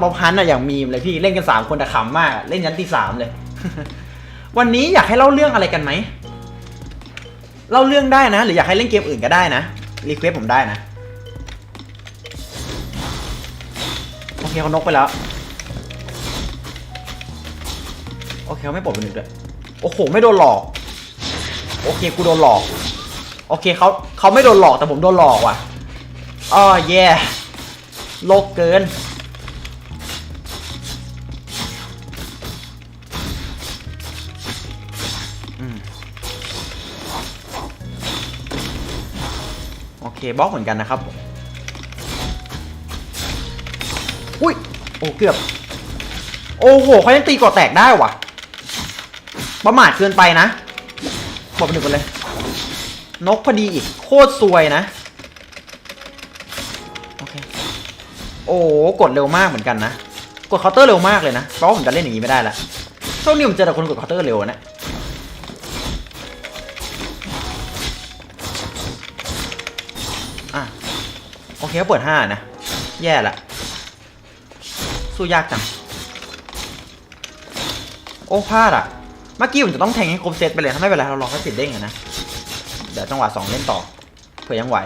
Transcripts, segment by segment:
ป๊อปฮันอะอย่างมีมเลยพี่เล่นกันสามคนแต่ขำมากอะเล่นยันตีสามเลย วันนี้อยากให้เล่าเรื่องอะไรกันไหมเล่าเรื่องได้นะ หรืออยากให้เล่นเกมอื่นก็ได้นะรีเควสผมได้นะ โอเคเขานกไปแล้ว โอเคเขาไม่ปลดเป็นหนึ่งด้วยโอ้โห ไม่โดนหลอก โอเคกูโดนหลอก โอเคเขาเขาไม่โดนหลอกแต่ผมโดนหลอกว่ะอ้อแย่โลกเกิน บล็อกเหมือนกันนะครับ อุ้ย โอ้เกือบ โอ้โหเขายังตีกาะแตกได้ว่ะ ประมาทเกินไปนะ บอกไปหนึ่งกันเลย นกพอดีอีก โคตรซวยนะ โอเค โอ้กดเร็วมากเหมือนกันนะ กดเคาน์เตอร์เร็วมากเลยนะ เพราะว่าผมจะเล่นอย่างนี้ไม่ได้ละช่วงนี้ผมเจอแต่คนกดเคาน์เตอร์เร็วน่ะ โอเคก็เปิดห้านะ แย่ละ สู้ยากจัง โอ้พลาดอะ เมื่อกี้ผมจะต้องแทงให้ครบเซตไปเลยถ้าไม่เป็นไรเรารอแค่สิบเด้งอะนะ เดี๋ยวจังหวะสองเล่นต่อ เผื่อยังไหว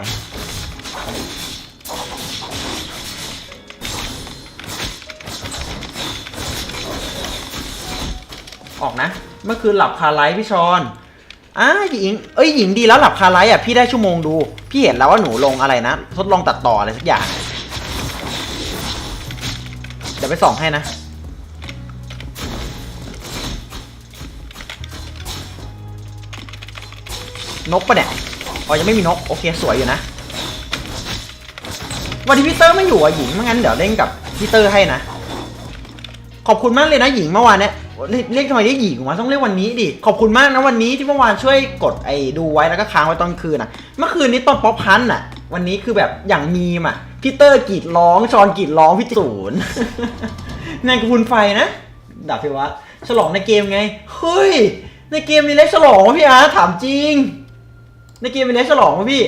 ออกนะ เมื่อคืนหลับคาไลฟ์พี่ชอน อ่าหญิง เอ้ยหญิงดีแล้วหลับคาไลฟ์อะพี่ได้ชั่วโมงดู พี่เห็นแล้วว่าหนูลงอะไรนะ ทดลองตัดต่ออะไรสักอย่าง เดี๋ยวไปส่องให้นะนกปะเนี่ย อ๋อ ยังไม่มีนก โอเค สวยอยู่นะ วันที่พีเตอร์ไม่อยู่อะหญิงไม่งั้นเดี๋ยวเล่นกับพีเตอร์ให้นะ ขอบคุณมากเลยนะหญิงเมื่อวานเนี่ย เรียกเรียกทำไมเรียกหญิงวะต้องเรียกวันนี้ดิ ขอบคุณมากนะวันนี้ที่เมื่อวานช่วยกดไอ้ดูไว้แล้วก็ค้างไว้ตอนคืนอะ เมื่อคืนนี้ตอนป๊อปพันธ์อะ วันนี้คือแบบอย่างมีมอะพีเตอร์กรีดร้องชอนกรีดร้องพี่ศูนย์นายกระพุนไฟนะดาบพิวะฉลองในเกมไง เฮ้ย ในเกมมีเล็กฉลองวะพี่อาร์ตถามจริง ในเกมมีเล็กฉลองวะพี่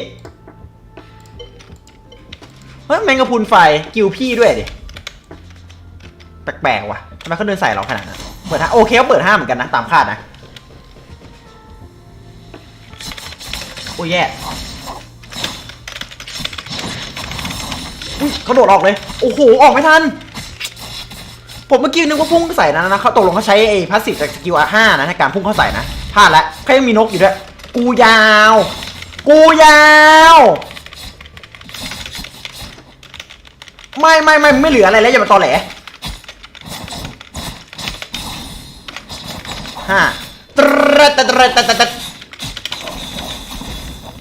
เฮ้ยแมงกะพรุนไฟกิวพี่ด้วยดิ แปลกๆว่ะทำไมเขาเดินใส่เราขนาดนั้น เปิดห้าโอเคเขาเปิดห้าเหมือนกันนะ ตามคาดนะโอ้ยแย่อุ๊ยเขาโดดออกเลย โอ้โห ออกไม่ทัน ผมเมื่อกี้นึกว่าพุ่งใส่นะนะเขาตกลงเขาใช้ไอ้พาสซีฟจากสกิลห้านะในการพุ่งเข้าใส่นะพลาดแล้วเขายังมีนกอยู่ด้วย กูยาว กูยาว ไม่ไม่ไม่ไม่เหลืออะไรแล้วอย่ามาตอแหล ห้าตระตะตระตะตะตะ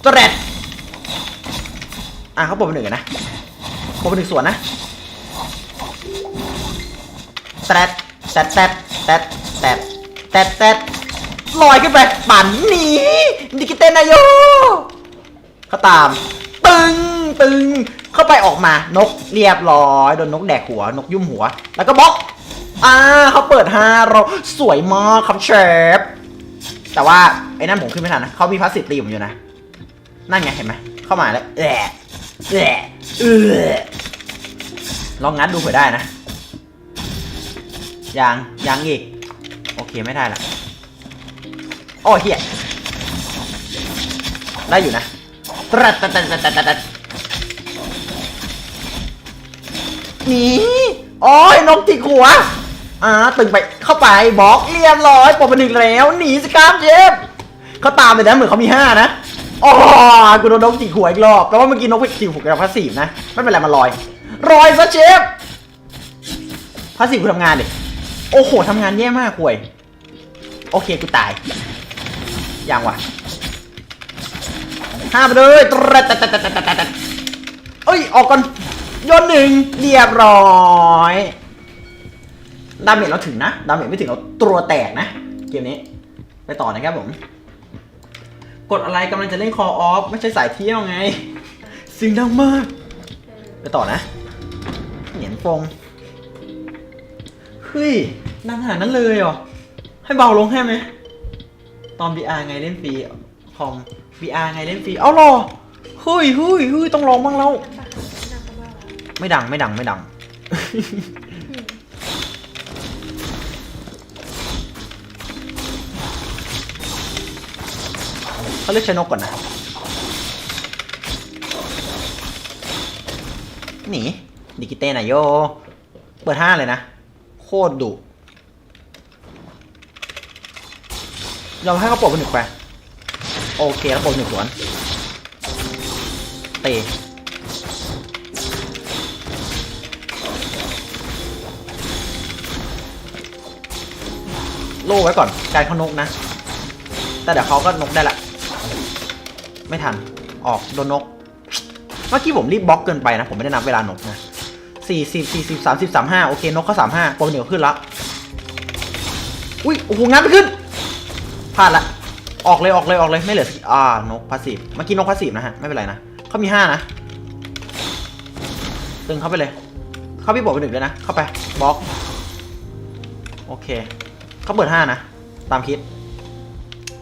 ตระอะเขาปลดไปหนึ่งนะปลดไปหนึ่งส่วนนะแตดแตดแตดแตดแตดแตดแตดลอยขึ้นไปปั่นหนีดิกิเตนายโยเขาตาม ตึงตึงเข้าไปออกมานกเรียบร้อยโดนนกแดกหัวนกยุ่มหัว แล้วก็บล็อก อ่าเขาเปิดห้าเราสวยมากครับเชฟ แต่ว่าไอ้นั่นผมขึ้นไม่ทันนะเขามีพาสซีฟตีผมอยู่นะ นั่นไงเห็นไหมเข้ามาแล้วแอะแอะเออลองงัดดูเผื่อได้นะยังยังอีก โอเคไม่ได้ละโอ้เฮียได้อยู่นะตรัดตัดตัดตัดตัดตัดหนีโอ้ยนกจิกหัว อ่าตึงไปเข้าไปบล็อกเรียบร้อยปลดไปหนึ่งแล้วหนีสิครับเจฟเขาตามไปนะเหมือนเขามีห้านะอ๋อกูโดนนกจิกหัวอีกรอบแต่ว่าเมื่อกี้นกไปจิกหัวกับพาสซีฟนะไม่เป็นไรมันลอยลอยซะเชฟพาสซีฟกูทำงานดิโอ้โหทำงานแย่มากห่วยโอเคกูตายยังวะห้าไปเลยตรัดตัดตัดตัดตัดตัดตัดเอ้ยออกก่อนโยนหนึ่งเรียบร้อย ดาเมจเราถึงนะ ดาเมจไม่ถึงเราตัวแตกนะ เกมนี้ ไปต่อนะครับผม กดอะไรกำลังจะเล่น Call of ไม่ใช่สายเที่ยวไงเสิ่งดังมาก ไปต่อนะ เหนียนฟงเฮ้ยนานขนาดนั้นเลยเหรอ ให้เบาลงให้ไหม ตอน VR ไงเล่นฟรีคอม VR ไงเล่นฟรี เอาหรอเฮ้ยเฮ้ยเฮ้ยต้องลองบ้างแล้ว ไม่ดังไม่ดังไม่ดัง เขาเลือกใช้นกก่อนนะ หนี ดิกิเต้นายโย เปิดห้าเลยนะ โคตรดุ ยอมให้เขาปลดเป็นหนึ่งไป โอเคแล้วปลดหนึ่งสวนเตะโล่ไว้ก่อนการเขานกนะ แต่เดี๋ยวเขาก็นกได้ละ ไม่ทัน ออกโดนนก เมื่อกี้ผมรีบบล็อกเกินไปนะ ผมไม่ได้นับเวลานกนะสี่สิบสี่สิบสามสิบสามห้าโอเคนกเขาสามห้าโปรเหนียวขึ้นละอุ้ยโอ้โหงัดไม่ขึ้นพลาดละออกเลยออกเลยออกเลยไม่เหลืออ่านกพาสีฟเมื่อกี้นกพาสีฟนะฮะไม่เป็นไรนะเขามีห้านะตึงเข้าไปเลย เข้าพี่บอกไปหนึ่งเลยนะ เข้าไปบล็อก โอเค เขาเปิดห้านะ ตามคิด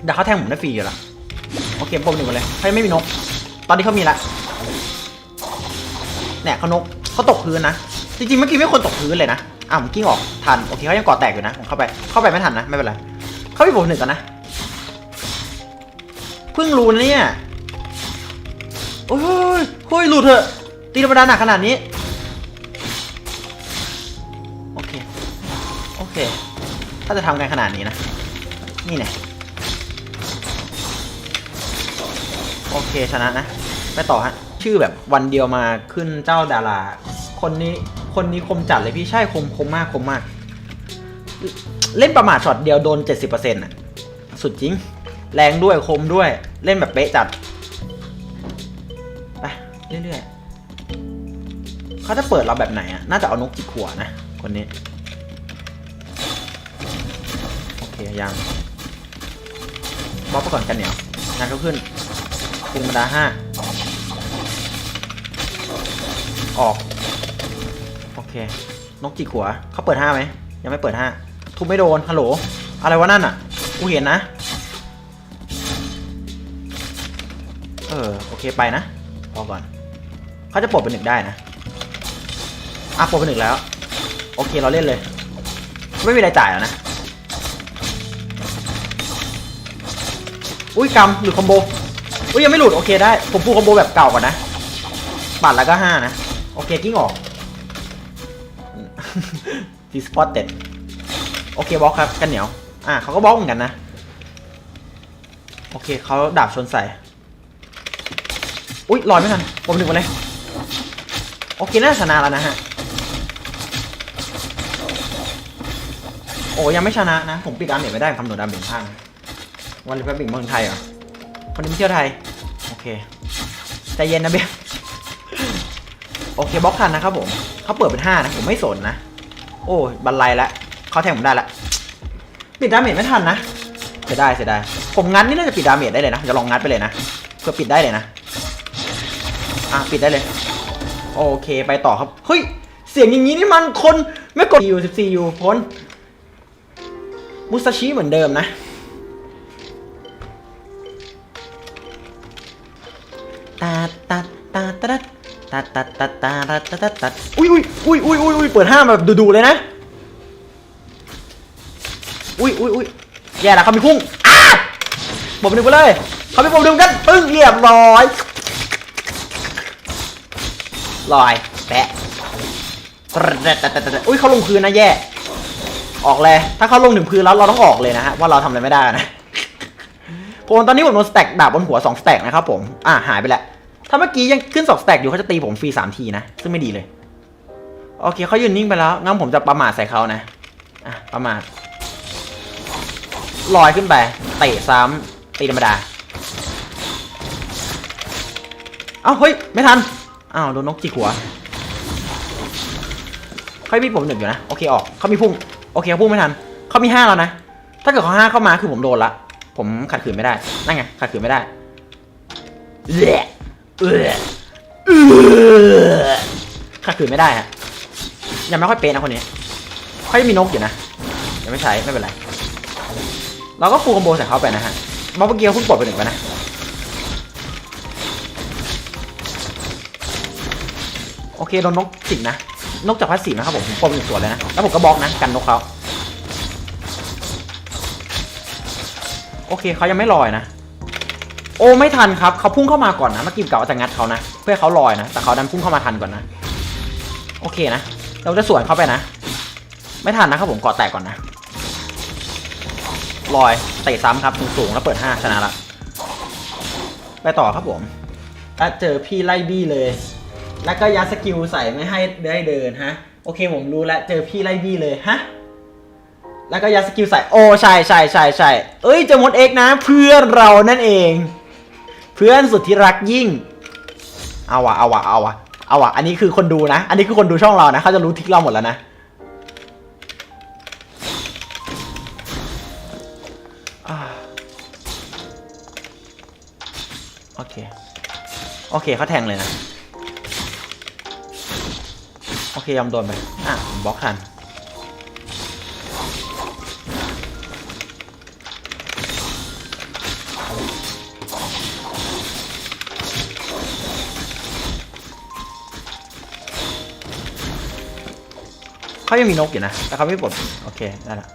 เดี๋ยวเขาแทงผมได้ฟรีอยู่ละ โอเคปมหนึ่งเลยเขายังไม่มีนก ตอนนี้เขามีละเนี่ยเขานกเขาตกพื้นนะ จริงๆเมื่อกี้ไม่ควรตกพื้นเลยนะอะผมกิ้งออกทันโอเคเขายังเกาะแตกอยู่นะผมเข้าไปเข้าไปไม่ทันนะไม่เป็นไรเขาไปบวกหนึ่งก่อนนะเพิ่งรู้นะเนี่ยโอ้ยโอ้ยหลุดเถอะตีธรรมดาหนักขนาดนี้โอเคโอเค ถ้าจะทำกันขนาดนี้นะ นี่เนี่ โอเคชนะนะไปต่อฮะ ชื่อแบบวันเดียวมาขึ้นเจ้าดารา คนนี้คนนี้คมจัดเลยพี่ใช่คมคมมากคมมาก เล่นประมาทช็อตเดียวโดน 70%อะ สุดจริง แรงด้วยคมด้วย เล่นแบบเป๊ะจัด ไป เรื่อยๆเขาจะเปิดเราแบบไหนอะ น่าจะเอานกจิกหัวนะ คนนี้ โอเคยังบล็อกไปก่อนกันเหนียวงานเขา ขึ้นปุงธรรมดาห้าออก โอเค นกจิกหัวเขาเปิดห้าไหม ยังไม่เปิดห้าทุบไม่โดน ฮัลโหล อะไรวะนั่นอะ กูเห็นนะ เออ โอเคไปนะพอก่อน เขาจะปลดเป็นหนึ่งได้นะ อะปลดเป็นหนึ่งแล้ว โอเคเราเล่นเลย ไม่มีอะไรจ่ายแล้วนะ อุ้ยกำหรือคอมโบ อุ้ยยังไม่หลุดโอเคได้ ผมพูดคอมโบแบบเก่าก่อนนะปัดแล้วก็ห้านะ โอเคกิ้งออกทีสปอตเต็ดโอเคบล็อกครับกันเหนียว อะเขาก็บล็อกเหมือนกันนะ โอเคเขาดาบชนใส่ อุ้ยลอยไม่ทัน ผมถึงมาเลย โอเคน่าชนะแล้วนะฮะ โอ้ยังไม่ชนะนะ ผมปิดดาเมจไม่ได้คำหนวณดาเมจพลาดนวันรีพับบิกเมืองไทยเหรอ คนนี้ไม่เที่ยวไทย โอเค ใจเย็นนะเบลโอเคบล็อกทันนะครับผมเขาเปิดเป็นห้านะ ผมไม่สนนะ โอ้บันไลแล้วเขาแทงผมได้ละ ปิดดาเมจไม่ทันนะเสียดายเสียดายผมงัดนี่น่าจะปิดดาเมจได้เลยนะจะลองงัดไปเลยนะเพื่อปิดได้เลยนะ อะปิดได้เลย โอเคไปต่อครับ เฮ้ย เสียงอย่างนี้นี่มันคนไม่กดยู14ยูพ้นมุซาชิเหมือนเดิมนะ ตาตาตาตาตาตาตาตาตาตาตาตาอุ้ยอุ้ยอุ้ยอุ้ยอุ้ยอุ้ยเปิดห้ามแบบดุๆเลยนะอุ้ยอุ้ยอุ้ยแย่ละเขามีพุ่งอ้าบอมหนึ่งไปเลยเขามีบอมหนึ่งกันปึ้งเรียบร้อยลอยแปะอุ้ยเขาลงพื้นนะแย่ออกเลยถ้าเขาลงถึงพื้นแล้วเราต้องออกเลยนะฮะว่าเราทำอะไรไม่ได้นะ ผมตอนนี้ผมโดนสแต็กดาบบนหัว2สแต็กนะครับผม อ่าหายไปแล้วถ้าเมื่อกี้ยังขึ้น2สแต็กอยู่เขาจะตีผมฟรี3ทีนะ ซึ่งไม่ดีเลย โอเคเขายืนนิ่งไปแล้วงั้นผมจะประมาทใส่เขานะ อะประมาทลอยขึ้นไปเตะซ้ำตีธรรมดา เอ้าเฮ้ยไม่ทัน อ้าวโดนนกจิกหัวเขามีผมหนึ่งอยู่นะ โอเคออกเขามีพุ่ง โอเคเขาพุ่งไม่ทันเขามีห้าแล้วนะ ถ้าเกิดเขาห้าเข้ามาคือผมโดนละ ผมขัดขืนไม่ได้ นั่นไงขัดขืนไม่ได้เละเออขัดขืนไม่ได้ฮะยังไม่ค่อยเป๊ะนะคนนี้เขายังมีนกอยู่นะยังไม่ใช้ไม่เป็นไร เราก็ฟูลคอมโบใส่เขาไปนะฮะมาเมื่อกี้เขาเพิ่งปลดไปหนึ่งไปนะโอเคโดนนกจิกนะนกจากพัสสีนะครับผมผมปลดหนึ่งส่วนเลยนะแล้วผมก็บล็อกนะกันนกเขา โอเคเขายังไม่ลอยนะ โอ้ไม่ทันครับเขาพุ่งเข้ามาก่อนนะเมื่อกี้กะว่าจะงัดเขานะ เพื่อเขาลอยนะ แต่เขาดันพุ่งเข้ามาทันก่อนนะ โอเคนะ เราจะสวนเข้าไปนะ ไม่ทันนะครับผมเกาะแตกก่อนนะลอยเตะซ้ำครับสูงๆแล้วเปิดห้าชนะละไปต่อครับผมถ้าเจอพี่ไล่บี้เลย แล้วก็ยัดสกิลใส่ไม่ให้ได้เดินฮะ โอเคผมรู้แล้วเจอพี่ไล่บี้เลยฮะ แล้วก็ยัดสกิลใส่โอ้ใช่ใช่ใช่ใช่เอ้ยเจอมดเอ็กนะ เพื่อนเรานั่นเอง เพื่อนสุดที่รักยิ่ง เอาวะเอาวะเอาวะเอาวะอันนี้คือคนดูนะ อันนี้คือคนดูช่องเรานะเขาจะรู้ทิกเราหมดแล้วนะอ่าโอเค โอเคเขาแทงเลยนะ โอเคยอมโดนไปอะผมบล็อกทัน เขายังมีนกอยู่นะ แต่เขาไม่ปลด โอเค ได้ละ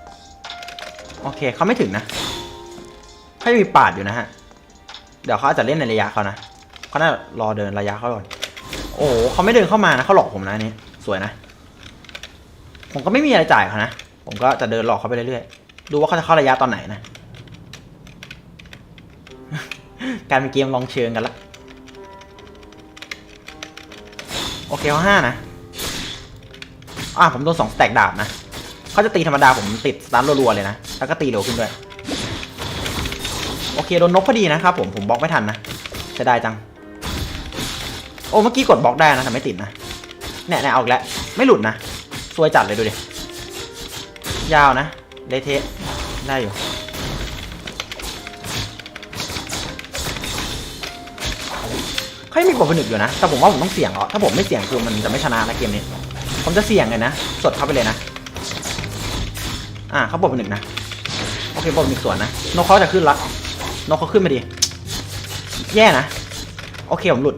โอเค เขาไม่ถึงนะ เขายังมีปาดอยู่นะฮะ เดี๋ยวเขาอาจจะเล่นในระยะเขานะเขาน่ารอเดินระยะเขาก่อน โอ้โหเขาไม่เดินเข้ามานะ เขาหลอกผมนะนนี้สวยนะ ผมก็ไม่มีอะไรจ่ายเขานะ ผมก็จะเดินหลอกเขาไปเรื่อยๆ ดูว่าเขาจะเข้าระยะตอนไหนนะ การเป็นเกมลองเชิงกันละ โอเคเขาห้านะ อ่าผมโดนสองสแต็กดาบนะเขาจะตีธรรมดาผมติดสตาร์ทรัวๆเลยนะ แล้วก็ตีเร็วขึ้นด้วย โอเคโดนนกพอดีนะครับผมผมบล็อกไม่ทันนะจะได้จัง โอ้เมื่อกี้กดบล็อกได้นะแต่ไม่ติดนะเนี่ยเนี่ยเอาแล้วไม่หลุดนะซวยจัดเลยดูดิยาวนะเลเทะได้อยู่เขายังมีกดผนึกอยู่นะ แต่ผมว่าผมต้องเสี่ยงเหรอถ้าผมไม่เสี่ยงคือมันจะไม่ชนะนะเกมนี้ ผมจะเสี่ยงเลยนะ สดเข้าไปเลยนะ อ่าเขาบอกเป็นหนึ่งนะ โอเคบอกเป็นหนึ่งส่วนนะ นกเขาจะขึ้นละนกเขาขึ้นมาดี แย่นะ โอเคผมหลุด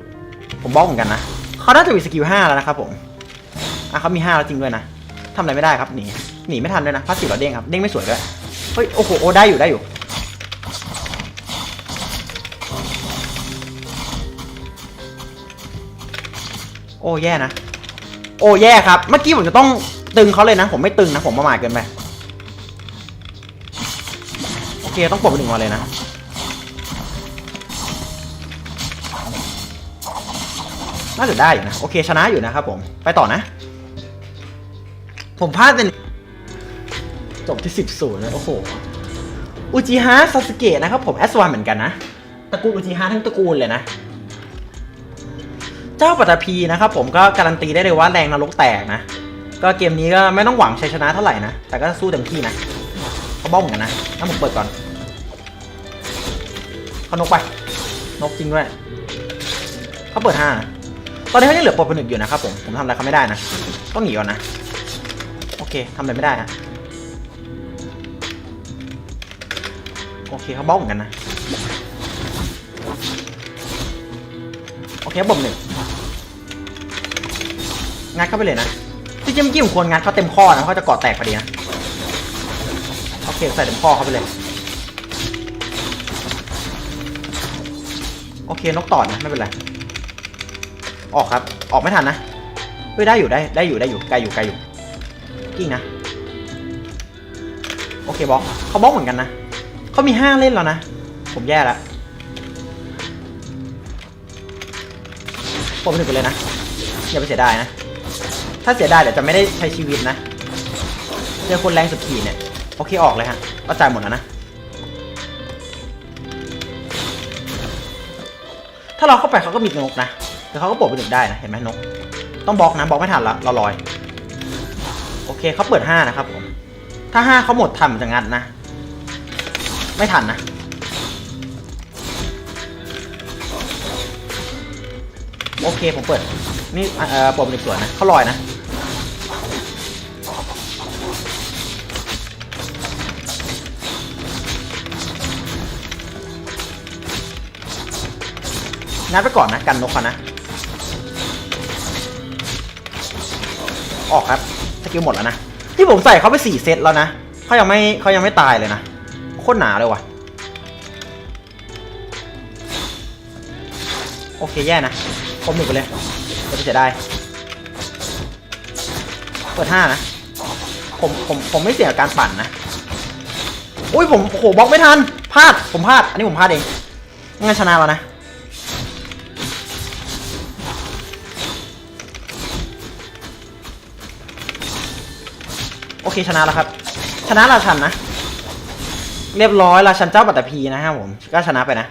ผมบล็อกเหมือนกันนะ เขาน่าจะมีสกิลห้าแล้วนะครับผม อะเขามีห้าแล้วจริงด้วยนะทำอะไรไม่ได้ครับหนี หนีไม่ทันด้วยนะพาสซีฟเราเด้งครับ เด้งไม่สวยด้วย เฮ้ย โอ้โห โอ้ได้อยู่ได้อยู่โอ้แย่นะ โอ้แย่ครับ เมื่อกี้ผมจะต้องตึงเขาเลยนะ ผมไม่ตึงนะ ผมประมาทเกินไป โอเค ต้องปลดไปหนึ่งวันเลยนะ น่าจะได้อยู่นะ โอเค ชนะอยู่นะครับผม ไปต่อนะ ผมพลาดเป็นจบที่สิบศูนย์เลยโอ้โห อุจิฮะซาสึเกะนะครับผมแอสวานเหมือนกันนะ ตระกูลอุจิฮะทั้งตระกูลเลยนะ เจ้าปัตภีนะครับผมก็การันตีได้เลยว่าแรงนรกแตกนะ ก็เกมนี้ก็ไม่ต้องหวังชัยชนะเท่าไหร่นะ แต่ก็สู้เต็มที่นะเขาบ้องเหมือนกันนะงั้นผมเปิดก่อนเขานกไป นกจริงด้วยเขาเปิดห้านะตอนนี้เขายังเหลือปลดผนึกอยู่นะครับผม ผมทำอะไรเขาไม่ได้นะ ต้องหนีก่อนนะ โอเคทำอะไรไม่ได้ฮะโอเคเขาบ้องเหมือนกันนะ โอเคบ่มหนึ่ง งัดเข้าไปเลยนะที่จริงเมื่อกี้ผมควรงัดเขาเต็มข้อนะเขาจะเกาะแตกพอดีนะโอเคใส่เต็มข้อเข้าไปเลย โอเคนกต่อนะไม่เป็นไร ออกครับ ออกไม่ทันนะเฮ้ยได้อยู่ได้ได้อยู่ได้อยู่ไกลอยู่ไกลอยู่กิ้งนะโอเคบล็อกเขาบล็อกเหมือนกันนะเขามีห้าเล่นแล้วนะ ผมแย่แล้วผมถึงไปเลยนะอย่าไปเสียดายนะ ถ้าเสียดายเดี๋ยวจะไม่ได้ใช้ชีวิตนะ เจอคนแรงสุดขีดเนี่ย โอเคออกเลยฮะก็จ่ายหมดแล้วนะ ถ้าเราเข้าไปเขาก็มีนกนะแต่เขาก็ปลดไปหนึ่งได้นะ เห็นไหมนก ต้องบล็อกนะบล็อกไม่ทันละเราลอย โอเคเขาเปิดห้านะครับผม ถ้าห้าเขาหมดทันจะงัดนะ ไม่ทันนะโอเคผมเปิด นี่เอ่อปมหนึ่งส่วนนะเขาลอยนะ งัดไปก่อนนะ กันนกเขานะ ออกครับสกิลหมดแล้วนะ ที่ผมใส่เขาไปสี่เซตแล้วนะเขายังไม่เขายังไม่ตายเลยนะโคตรหนาเลยว่ะ โอเคแย่นะคมหนึ่งไปเลยจะไปเสียดายเปิดห้านะ ผมผมผมไม่เสี่ยงการปั่นนะอุ้ยผมโอ้โหบล็อกไม่ทันพลาดผมพลาด อันนี้ผมพลาดเองงั้นชนะแล้วนะ โอเคชนะแล้วครับ ชนะราชันนะ เรียบร้อยราชันเจ้าปัตตภีนะครับผมก็ชนะไปนะ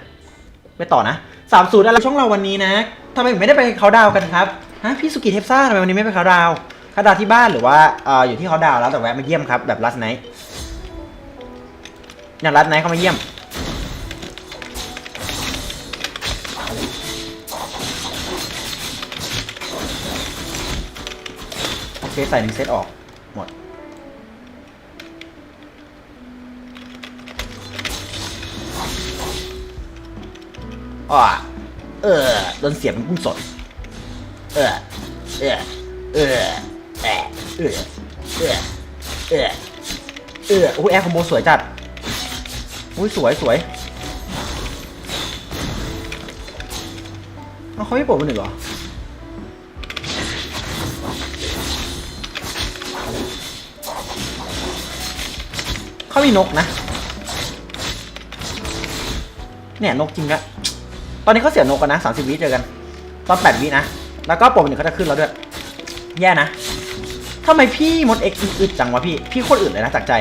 ไปต่อนะสามศูนย์อะไรช่องเราวันนี้นะทำไมไม่ได้ไปเขาดาวกันครับฮะพี่สุกิเทปซ่าทำไมวันนี้ไม่ไปเขาดาวเขาดาวที่บ้านหรือว่าออยู่ที่เขาดาวแล้วแต่แวะมาเยี่ยมครับแบบลัสไนท์อย่างลัสไนท์เขามาเยี่ยมโอเคใส่หนึ่งเซตออก อ่าเออโดนเสียบเป็นกุ้งสด เออ เออ เออ เออ เออ เออ เออ เออโอ้ยแอร์คอมโบสวยจัดอุ้ยสวยสวยเอาเขาไม่ปลดมันหนึ่งเหรอเขามีนกนะ เนี่ยนกจริงละ ตอนนี้เขาเสียนกกันนะสามสิบวิเจอกัน ตอนแปดวินะ แล้วก็โปรหนึ่งเขาจะขึ้นแล้วด้วย แย่นะทำไมพี่มดเอ็กซ์อึดจังวะพี่ พี่โคตรอึดเลยนะจากใจ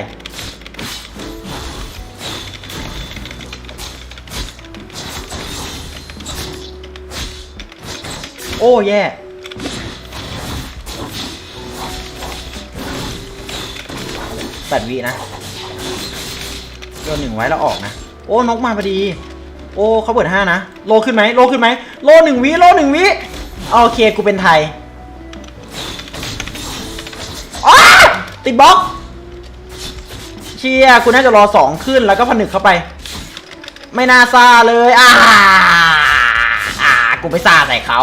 โอ้แย่แปดวินะโยนหนึ่งไว้แล้วออกนะ โอ้นกมาพอดี โอ้เขาเปิดห้านะ โลขึ้นไหมโลขึ้นไหมโลหนึ่งวิโลหนึ่งวิโอเคกูเป็นไทยอติดบล็อกเชียกูน่าจะรอสองขึ้นแล้วก็ผนึกเข้าไป ไม่น่าซาเลยอ่าอ่ากูไปซาใส่เขา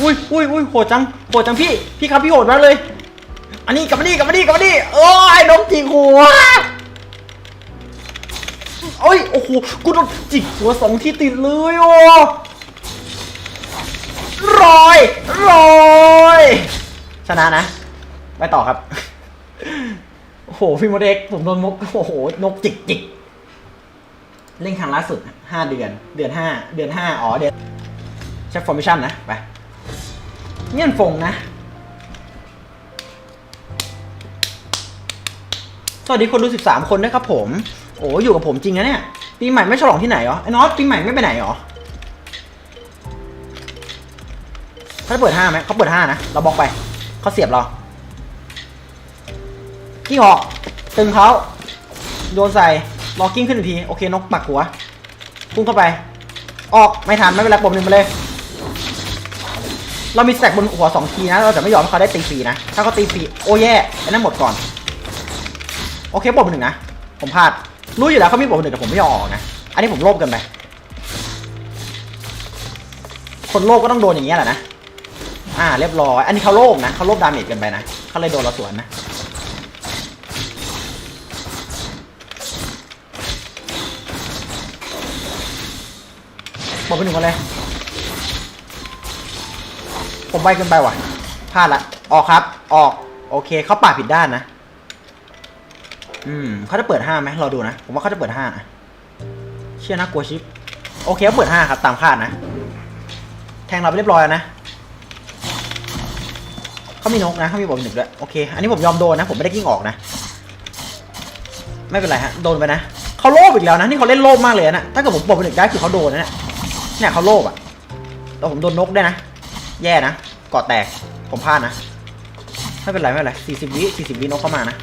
อุ้ยอุ้ยอุ้ยโหดจังโหดจังพี่ พี่ครับพี่โหดมากเลย อันนี้กับมาดิกลับมาดิกลับมาดิโอ้ยนกจิกหัว โอ้ย โอ้โห กูโดนจิกหัวสองที่ติดเลยโอ้รอยรอยชนะนะ ไปต่อครับ โอ้โห พี่โมเด็กผมโดนมก โอ้โห นกจิกจิกเล่นครั้งล่าสุดห้าเดือน เดือนห้า เดือนห้าอ๋อ เดือนใช้ฟอร์มิชั่นนะ ไป เงี้ยนฟงนะ สวัสดีคนดู13คนด้วยครับผม โอ้อยู่กับผมจริงนะเนี่ยปีใหม่ไม่ฉลองที่ไหนเหรอไอ้น็อตปีใหม่ไม่ไปไหนเหรอเขาจะเปิดห้าไหมเขาเปิดห้านะเราบล็อกไปเขาเสียบเรากิ้งออกตึงเขาโยนใส่รอกิ้งขึ้นอีกทีโอเคนกปักหัวพุ่งเข้าไป ออกไม่ทันไม่เป็นไรปมหนึ่งไปเลย เรามีแต็กบนหัวสองทีนะ เราจะไม่ยอมให้เขาได้ตีฟรีนะ ถ้าเขาตีฟรีโอ้แย่ไอ้นั่นหมดก่อน โอเคปลดไปหนึ่งนะ ผมพลาด รู้อยู่แล้วเขามีปลดไปหนึ่งแต่ผมไม่ยอมออกนะ อันนี้ผมโลภกันไป คนโลภก็ต้องโดนอย่างนี้ยแหละนะ อ่า เรียบร้อย อันนี้เขาโลภนะเขาโลภดาเมจกันไปนะเขาเลยโดนเราสวนนะปลดไปหนึ่งกันเลย ผมไวเกินไปว่ะพลาดละ ออกครับ ออก โอเค เขาป่าผิดด้านนะ อืมเขาจะเปิดห้าไหมเราดูนะ ผมว่าเขาจะเปิดห้าเชื่อนะกลัวชิป โอเคเขาเปิดห้าครับ ตามคาดนะ แทงเราไปเรียบร้อยแล้วนะเขามีนกนะเขามีบอลหนึ่งด้วย โอเค อันนี้ผมยอมโดนนะ ผมไม่ได้กิ้งออกนะ ไม่เป็นไรฮะ โดนไปนะเขาโลภอีกแล้วนะ นี่เขาเล่นโลภมากเลยนะ ถ้าเกิดผมบอลหนึ่งได้คือเขาโดนนะเนี่ยเนี่ยเขาโลภอะแต่ผมโดนนกได้นะ แย่นะกาะแตก ผมพลาดนะ ไม่เป็นไรไม่เป็นไรสี่สิบวิสี่สิบวินกเข้ามานะ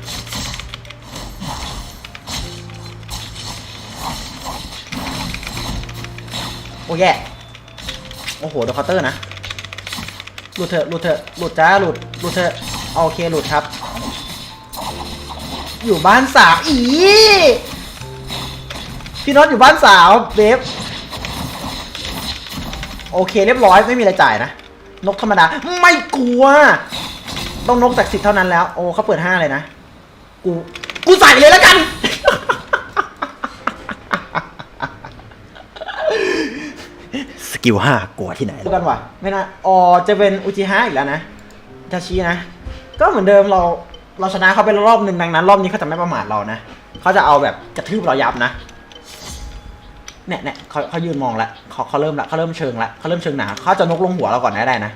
โอ้แย่โอ้โหโดนเคาน์เตอร์นะหลุดเถอะหลุดเถอะหลุดจ้าหลุดหลุดเถอะโอเคหลุดครับ อยู่บ้านสาวอีพี่น็อตอยู่บ้านสาวเบฟโอเคเรียบร้อยไม่มีอะไรจ่ายนะ นกธรรมดา ไม่กลัว ต้องนกศักสิทธิ์เท่านั้นแล้ว โอ้เขาเปิดห้าเลยนะ กู กูใส่เลยแล้วกัน กิลห้ากลัวที่ไหน ดูกันว่ะไม่น่าอ๋อจะเป็นอุจิฮะอีกแล้วนะทาชินะ ก็เหมือนเดิมเราเราชนะเขาไปรอบหนึ่งดังนั้น รอบนี้เขาจะไม่ประมาทเรานะเขาจะเอาแบบกระทืบเรายับนะเนี่ยเนี่ยเขาเขายืนมองแล้วเขาเขาเริ่มละเขาเริ่มเชิงละเขาเริ่มเชิงหนาเขาจะนกลงหัวเราก่อนนะได้นะ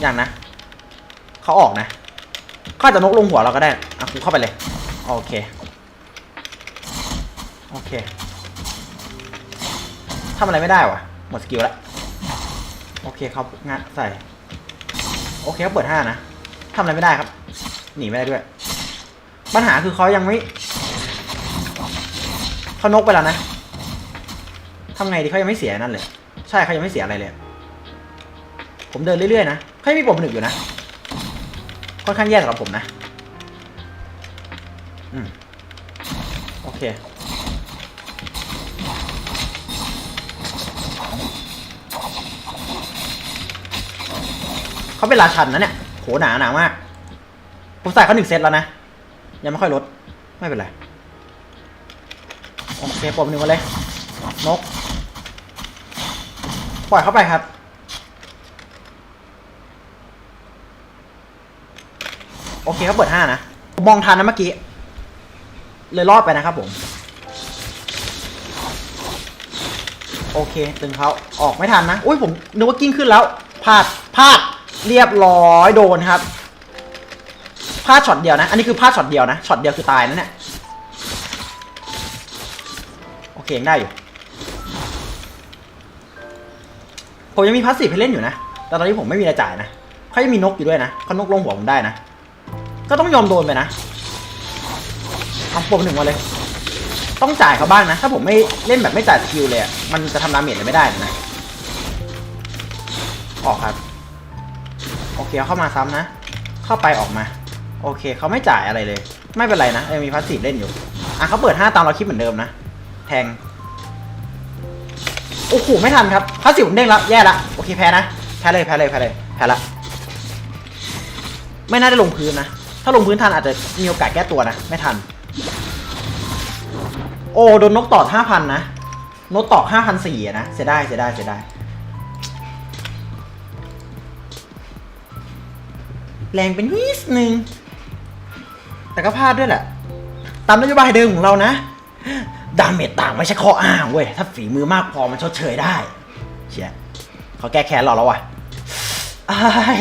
อย่างนะเขาออกนะเขาจะนกลงหัวเราก็ได้อะคุณเข้าไปเลยโอเคโอเคทำอะไรไม่ได้วะ หมดสกิลแล้วโอเคเขางานใส่ โอเคเขาเปิดห้านะทำอะไรไม่ได้ครับ หนีไม่ได้ด้วย ปัญหาคือเขายังไม่เขานกไปแล้วนะทำไงดีเขายังไม่เสียนั่นเลย ใช่เขายังไม่เสียอะไรเลย ผมเดินเรื่อยๆนะเขายังมีปมผนึกอยู่นะ ค่อนข้างแย่สำหรับผมนะ อืม โอเค เขาเป็นราชันนะเนี่ยโหหนาหนามากผมใส่เขาหนึ่งเซตแล้วนะ ยังไม่ค่อยลด ไม่เป็นไร โอเคปมหนึ่งมาเลย นก ปล่อยเข้าไปครับ โอเคเขาเปิดห้านะผมมองทันนะเมื่อกี้ เลยรอดไปนะครับผม โอเค ตึงเขาออกไม่ทันนะ อุ้ยผมนึกว่ากิ้งขึ้นแล้วพลาดพลาด เรียบร้อยโดนครับพลาดช็อตเดียวนะ อันนี้คือพลาดช็อตเดียวนะ ช็อตเดียวคือตายนะเนี่ยโอเคยังได้อยู่ ผมยังมีพาสซีฟให้เล่นอยู่นะ แต่ตอนนี้ผมไม่มีรายจ่ายนะเขายังมีนกอยู่ด้วยนะเขานกลงหัวผมได้นะ ก็ต้องยอมโดนไปนะเอาปมหนึ่งมาเลย ต้องจ่ายเขาบ้างนะ ถ้าผมไม่เล่นแบบไม่จ่ายสกิลเลยมันจะทำดาเมจอะไรไม่ได้นะ ออกครับ เคเอาเข้ามาซ้ำนะ เข้าไปออกมา โอเคเขาไม่จ่ายอะไรเลย ไม่เป็นไรนะยังมีพาสซีฟเล่นอยู่อะเขาเปิดห้าตามเราคิดเหมือนเดิมนะแทงโอ้โหไม่ทันครับพาสซีฟผมเด้งแล้วแย่ละโอเคแพ้นะแพ้เลยแพ้เลยแพ้เลยแพ้ละไม่น่าได้ลงพื้นนะ ถ้าลงพื้นทันอาจจะมีโอกาสแก้ตัวนะ ไม่ทัน โอ้โดนนกตอดห้าพันนะ นกตอกห้าพันสี่นะ เสียดายเสียดายเสียดาย แรงเป็นนิดนึง แต่ก็พลาดด้วยแหละ ตามนโยบายเดิมของเรานะ ดาเมจต่างไม่ใช่ข้ออ้างเว้ย ถ้าฝีมือมากพอมันชดเชยได้ เชียเขาแก้แค้นเราแล้วว่ะอ้าย